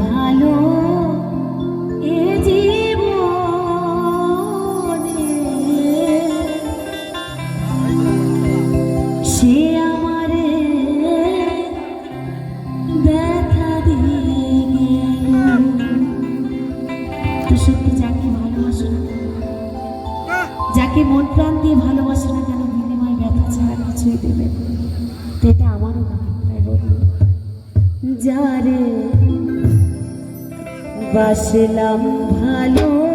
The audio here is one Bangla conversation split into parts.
ভালো এ জীবনে। সে আমারে ব্যথা সত্যি যাকে ভালোবাসো যাকে মন প্রাণ দিয়ে ভালোবাসো না কেন বিনিময় ব্যথা ছাড়া কিছুই দেবে এটা আমারও গান তাই যারে বাসলাম ভালো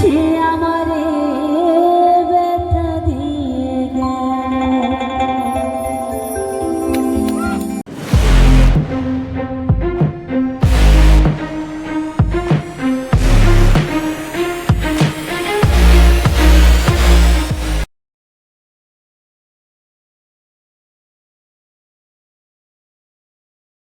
siamo